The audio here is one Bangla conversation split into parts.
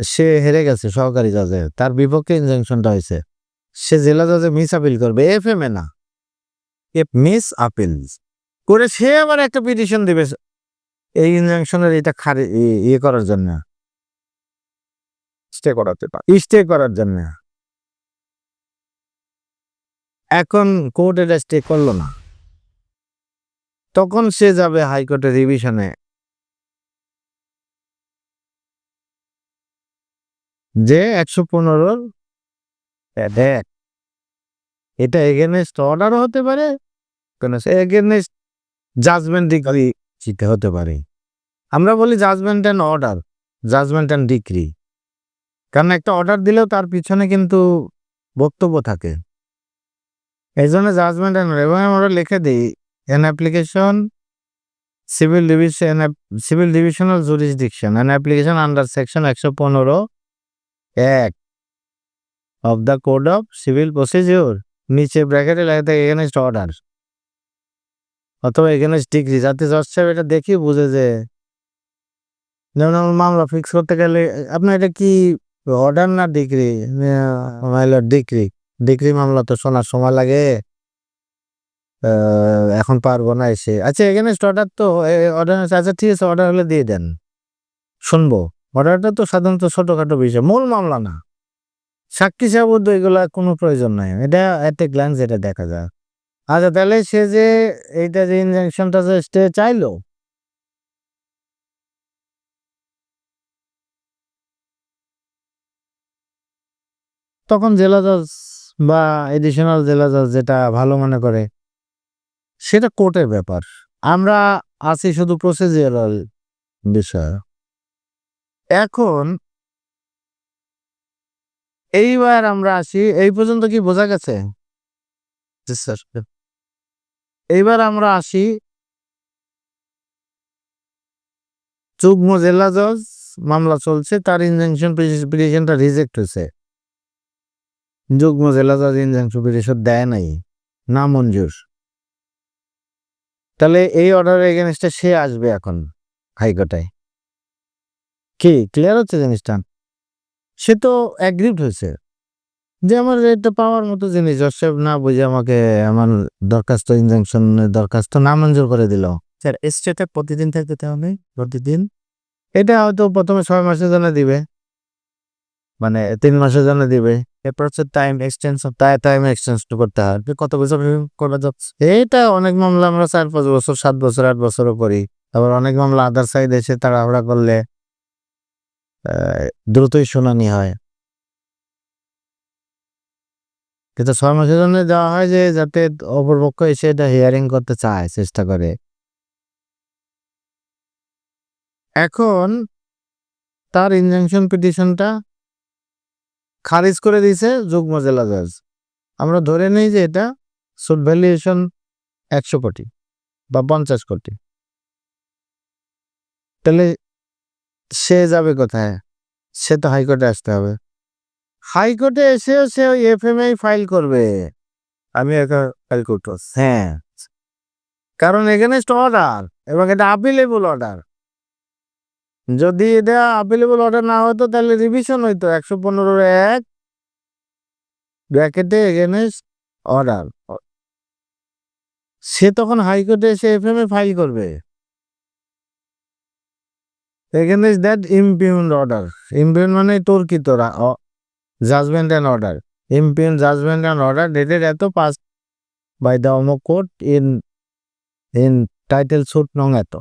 সে হেরে গেছে সহকারী জজে তার বিপক্ষে ইনজাংশনটা হয়েছে। সে জেলা জজে মিস আপিল করবে এফ এম এ না। এফ মিস আপিল করে সে আবার একটা পিটিশন দিবে এই ইনজাংশনের এটা খারি ইয়ে করার জন্য। স্টে করাতে পারে। স্টে করার জন্য। এখন কোর্ট এটা স্টে করল না। তখন সে যাবে হাইকোর্টে রিভিশনে যে একশো পনেরোর দেখ। এটা এগেনেস্ট অর্ডারও হতে পারে, কোনো এগেনেস্ট জাজমেন্ট ডিগ্রি হতে পারে। আমরা বলি judgement and order judgement and decree কারণ একটা অর্ডার দিলেও তার পিছনে কিন্তু বক্তব্য থাকে। এই জন্য জাজমেন্ট অ্যান্ড এবং আমরা লিখে দিই an application civil division civil divisional jurisdiction an application under section একশো পনেরো এক of the code of civil procedure নিচে ব্র্যাকেটে লেখা থাকে এগেনস্ট অর্ডার অথবা এগেনস্ট ডিগ্রি যাতে জজ সাহেব এটা দেখি বুঝে যে যেমন মামলা ফিক্স করতে গেলে, আপনার এটা কি অর্ডার না ডিগ্রি ডিগ্রি ডিগ্রি মামলা তো শোনার সময় লাগে। এখন পারব না এসে। আচ্ছা এগেনস্ট অর্ডার তো অর্ডার আচ্ছা ঠিক আছে অর্ডার হলে দিয়ে দেন। শুনব। অর্ডারটা তো সাধারণত ছোটখাটো বিষয়, মূল মামলা না। সাক্ষী সাবুদ্ধ এগুলা কোনো প্রয়োজন নাই। এটা এট গ্ল্যান্স এটা দেখা যায়। আচ্ছা তাহলে সে যে এইটা যে ইনজেকশনটা যে স্টে চাইলো? তখন জেলা জজ বা এডিশনাল জেলা জজ যেটা ভালো মনে করে, সেটা কোর্টের ব্যাপার। আমরা আছি শুধু প্রসিজিওরাল বিষয়। এখন এইবার আমরা আসি, এই পর্যন্ত কি বোঝা গেছে? এইবার আমরা আসি যুগ্ম জেলা জজ, মামলা চলছে, তার ইনজাংশন পিটিশনটা রিজেক্ট হয়েছে। যুগ্ম জেলা জজ ইনজাংশন পিটিশন দেয় নাই, না মঞ্জুর। তাহলে এই অর্ডারের এগেনস্টে সে আসবে এখন, হাইকোর্টে। কি? ক্লিয়ার হচ্ছে জিনিসটা? সে তো অ্যাগ্রিড হয়েছে। যে আমার এটা পাওয়ার মতো জিনিস জসেফ না বুঝে আমাকে আমার দরখাস্ত ইনজাংশনের দরখাস্ত না মঞ্জুর করে দিল। স্যার স্টেটে প্রতিদিন থাকতে হবে প্রতিদিন? এটা হয়তো প্রথমে ছয় মাসের জন্য দিবে। মানে তিন মাসের জন্য দিবে। এরপর হচ্ছে টাইম এক্সটেনশন তাই টাইম এক্সচেঞ্জ করতে হয় কত বছর করা যাচ্ছে এটা অনেক মামলা আমরা চার পাঁচ বছর সাত বছর আট বছরও করি। আবার অনেক মামলা আদার সাইড এসে তাড়াহুড়া করলে দ্রুতই শুনানি হয়। কিন্তু ছয় মাসের জন্য দেওয়া হয় যে, যাতে অপরপক্ষ এসে এটা হিয়ারিং করতে চায়, চেষ্টা করে। এখন তার ইনজাংশন পিটিশনটা খারিজ করে দিয়েছে যুগ্ম জেলা জজ আমরা ধরে নেই যে এটা সুট ভ্যালুয়েশন একশো কোটি বা পঞ্চাশ কোটি। তাহলে সে যাবে কোথায়? সে তো হাইকোর্টে আসতে হবে। হাইকোর্টে এসেও সে ওই এফ এম ফাইল করবে। আমি একা হ্যাঁ। কারণ এগেনস্ট অর্ডার এবং এটা আপিলেবল অর্ডার যদি এটা আপিলেবল অর্ডার না হতো তাহলে রিভিশন হইতো। একশো পনেরো এক ব্র্যাকেটে এগেনস্ট অর্ডার সে তখন হাইকোর্টে এসে এফ এম ফাইল করবে। Against that impugned order impugned মানে তর্কিত judgment and order impugned judgment and order dated এত পাস বাই দ্য অমুক court in in title suit নং এত।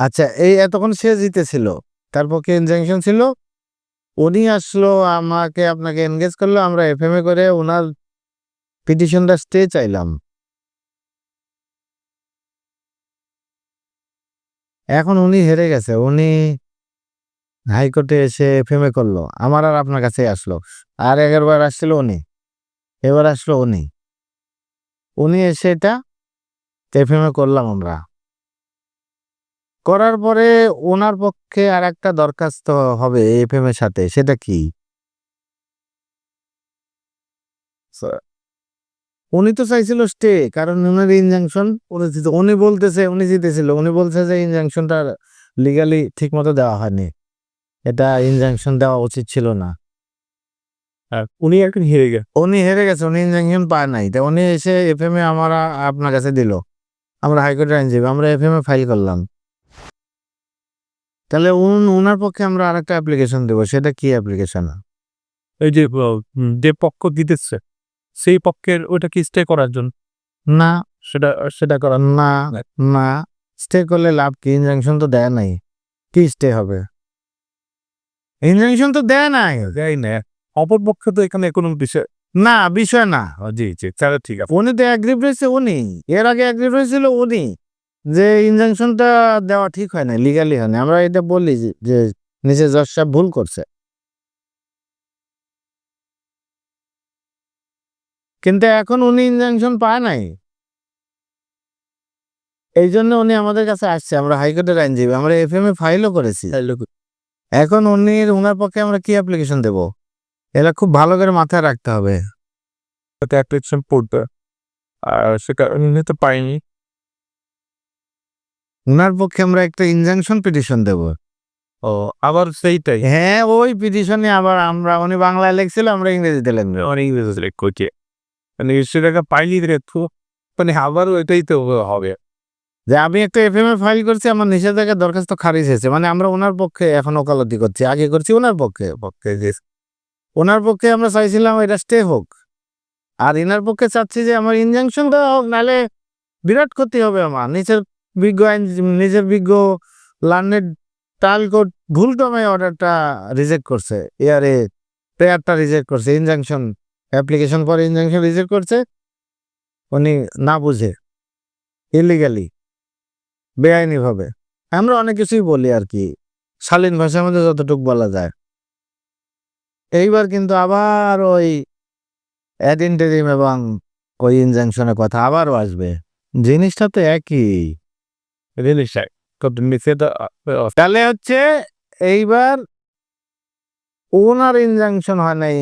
আচ্ছা এই এতক্ষণ সে জিতেছিল তার পক্ষে ইনজাংশন ছিল? উনি আসলো, আমাকে আপনাকে এনগেজ করল, আমরা এফ এম এ করে ওনার পিটিশনটা স্টে চাইলাম। এখন উনি হেরে গেছে, উনি হাইকোর্টে এসে এ করল। আমার আর আপনার কাছে আসলো। আর এগারোবার আসছিল উনি। এবার আসলো উনি। উনি এসে এটা এফ এম এ করলাম আমরা। করার পরে ওনার পক্ষে আর একটা দরখাস্ত হবে এফএম এর সাথে, সেটা কি? উনি তো চাইছিল স্টে কারণ উনার ইনজাংশন উনি উনি বলতেছে উনি জিতেছিল উনি বলছে যে ইনজাংশনটা লিগালি ঠিক মতো দেওয়া হয়নি। এটা ইনজাংশন দেওয়া উচিত ছিল না। উনি এখন হেরে গেছে। উনি হেরে গেছে উনি ইনজাংশন পায় নাই। তো উনি এসে এফ এম এ আমরা আপনার কাছে দিল। আমরা হাইকোর্টের আইনজীবী আমরা এফ এম এ ফাইল করলাম। তাহলে উন ওনার পক্ষে আমরা আরেকটা অ্যাপ্লিকেশন দেবো সেটা কি অ্যাপ্লিকেশন এই যে যে পক্ষ দিতেছে। সেই পক্ষের ওটা কি স্টে করার জন্য। না সেটা সেটা করার না না স্টে করলে লাভ কি? ইনজাংশন তো দেয় নাই। কি স্টে হবে? ইনজাংশন তো দেয় নাই। দেয় না অপর পক্ষে তো এখানে কোনো বিষয় না বিষয় না। জি জি তাহলে ঠিক আছে। উনি তো অ্যাগ্রিভ রয়েছে উনি। এর আগে অ্যাগ্রিভ হয়েছিল উনি। যে ইনজাংশনটা দেওয়া ঠিক হয় না লিগালি হয় না আমরা এটা বলি যে- যে নিচে জজ সাহেব ভুল করছে। কিন্তু এখন উনি ইনজাংশন পায় নাই। এই জন্য উনি আমাদের কাছে আসছে আমরা হাইকোর্টের আইনজীবী আমরা এফ এম এ ফাইলও করেছি। এখন উনি ওনার পক্ষে আমরা কি অ্যাপ্লিকেশন দেব? এটা খুব ভালো করে মাথায় রাখতে হবে। অ্যাপ্লিকেশন পড়তে আর সেটা উনি নিতে পারিনি ওনার পক্ষে আমরা একটা ইনজাংশন পিটিশন দেব। ও আবার সেইটাই? হ্যাঁ ওই পিটিশনে আবার আমরা উনি বাংলায় লিখছিল আমরা ইংরেজিতে লিখব। অনেক ইংরেজি লেখকে মানে সেটাকে পাইলি তো মানে আবার ওইটাই তো হবে। যে আমি একটা এফ এম এ ফাইল করছি, আমার নিষেধাজ্ঞা দরখাস্ত খারিজ হয়েছে। মানে আমরা ওনার পক্ষে এখন ওকালতি করছি। আগে করছি ওনার পক্ষে পক্ষে ওনার পক্ষে আমরা চাইছিলাম এটা স্টে হোক। আর ইনার পক্ষে চাচ্ছি যে আমার ইনজাংশন দেওয়া হোক, নাহলে বিরাট ক্ষতি হবে আমার। নিজের বিজ্ঞ আইন নিজের বিজ্ঞ লার্নেড টাল কোর্ট ভুল টমে অর্ডারটা রিজেক্ট করছে। ইয়ারে প্রেয়ারটা রিজেক্ট করছে ইনজাংশন অ্যাপ্লিকেশন পরে ইনজাংশন রিজেক্ট করছে উনি না বুঝে ইলিগালি বেআইনিভাবে। আমরা অনেক কিছুই বলি আর কি শালীন ভাষার মধ্যে যতটুকু বলা যায়। এইবার কিন্তু আবার ওই অ্যাডিনটেরিম এবং ওই ইনজাংশনের কথা আবারও আসবে। জিনিসটা তো একই। নিষেধ তাহলে হচ্ছে এইবার ওনার ইনজাংশন হয় নাই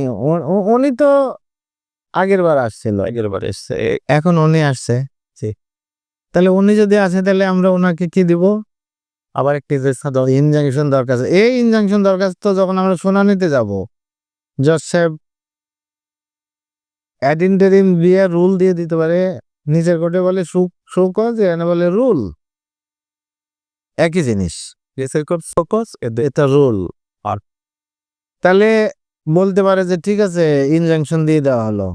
উনি তো আগের বার আসছিল। আগের বার এসছে। এখন উনি আসছে। জি। তাহলে উনি যদি আসে তাহলে আমরা ওনাকে কি দিব? আবার একটি ইনজাংশন দরকার আছে। এই ইনজাংশন দরখাস্ত যখন আমরা শুনানিতে যাব জজ সাহেব অ্যাডিনটেরিম দিয়ে রুল দিয়ে দিতে পারে। নিজের কোর্টে বলে সুকজ এখানে বলে রুল একই জিনিস। এটা রুল আর তাহলে বলতে পারে যে ঠিক আছে ইনজাংশন দিয়ে দেওয়া হলো।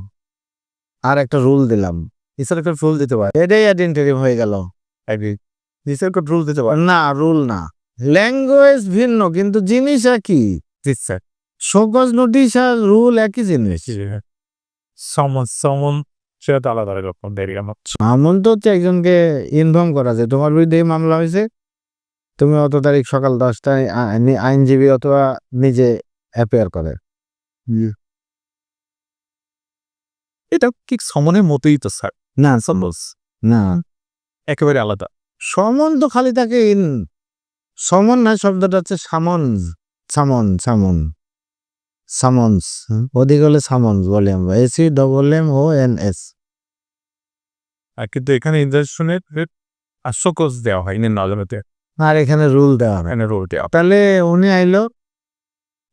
আর একটা রুল দিলাম। নিষেধ কর ফুল দিতে পারে। এটাই অ্যাডেন্টারিম হয়ে গেল। কর রুল দিতে পারে। না রুল না। ল্যাঙ্গুয়েজ ভিন্ন কিন্তু জিনিস একই। শোকজ নোটিশ আর রুল একই জিনিস। সমন সমন সেটা আলাদা রকম দেরি আমার। এমন তো হচ্ছে একজনকে ইনফর্ম করা যায় তোমার বিরুদ্ধে মামলা হয়েছে। তুমি অত তারিখ সকাল দশটায় আইনজীবী অথবা নিজে অ্যাপেয়ার করে। এটা কি সমনের মতোই তো স্যার। না সমস না। একেবারে আলাদা। সমন তো খালি থাকে সমন না শব্দটা হচ্ছে সামন্স সামন সামন। সামন্স। ওদিকে হলে সামন্স বলে আমরা। S U double M O N S আর কিন্তু এখানে ইন্টারশনের আশ্বকস দেওয়া হয় ইনি নজরতে আর এখানে রুল দেওয়া হয় রোল দেওয়া তাহলে উনি আইলো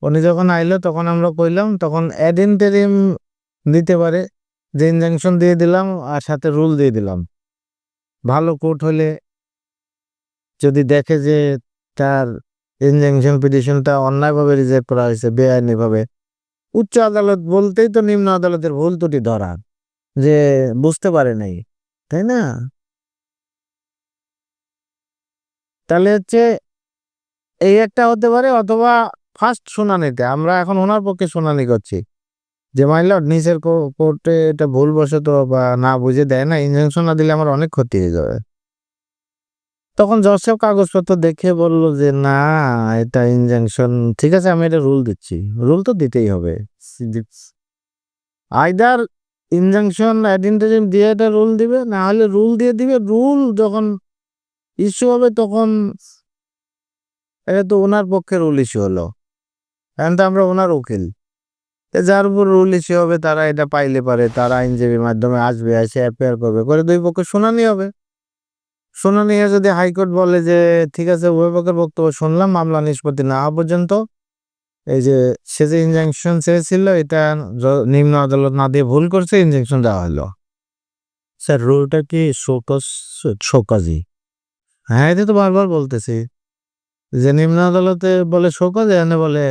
উনি যখন আইলো, তখন আমরা কইলাম, তখন অ্যাডেন্টেরিম দিতে পারে। যে ইনজাংশন দিয়ে দিলাম, আর সাথে রুল দিয়ে দিলাম। ভালো কোর্ট হলে যদি দেখে যে তার ইনজাংশন পিটিশনটা অন্যায়ভাবে রিজেক্ট করা হয়েছে, বেআইনিভাবে। উচ্চ আদালত বলতেই তো নিম্ন আদালতের ভুল ত্রুটি ধরা, যে বুঝতে পারে নাই, তাই না? তাহলে হচ্ছে এই একটা হতে পারে, অথবা ফার্স্ট শুনানিতে, আমরা এখন ওনার পক্ষে শুনানি করছি। যে মাইলট নিচের কোর্টে এটা ভুলবশত বা না বুঝে দেয় না, ইনজেকশন না দিলে আমার অনেক ক্ষতি হয়ে যাবে। তখন জজ সাহেব কাগজপত্র দেখে বলল যে, না, এটা ইনজাংশন ঠিক আছে, আমি এটা রুল দিচ্ছি। রুল তো দিতেই হবে। আইদার ইনজাংশন অ্যাডেন্টারিম দিয়ে এটা রুল দিবে, না হলে রুল দিয়ে দিবে। রুল যখন ইস্যু হবে, তখন এটা তো ওনার পক্ষে রুল ইস্যু হলো। এখন তো আমরা ওনার উকিল। যার উপর রুল ইস্যু হবে, তারা এটা পাইলে পারে, তারা আইনজীবীর মাধ্যমে আসবে, এসে অ্যাপেয়ার করবে, করে দুই পক্ষে শুনানি হবে। শুনানি নিয়ে যদি হাইকোর্ট বলে যে, ঠিক আছে উভয়পক্ষের বক্তব্য শুনলাম, মামলা নিষ্পত্তি না হওয়া পর্যন্ত। এই যে, সে যে ইনজাংশন চেয়েছিল, এটা নিম্ন আদালত না দিয়ে ভুল করছে ইনজেকশন দেওয়া হলো। স্যার রুলটা কি শোকস শোকাজি হ্যাঁ এটা তো বারবার বলতেছি। যে নিম্ন আদালতে বলে শোকজ, এখানে বলে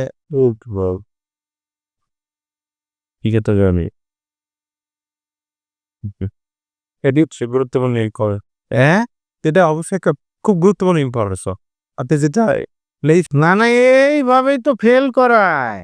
জানি এটি হচ্ছে গুরুত্বপূর্ণ হ্যাঁ এটা অবশ্যই একটা খুব গুরুত্বপূর্ণ ইম্পর্টেন্স আপনি যেটা না না এইভাবেই তো ফেল করায়।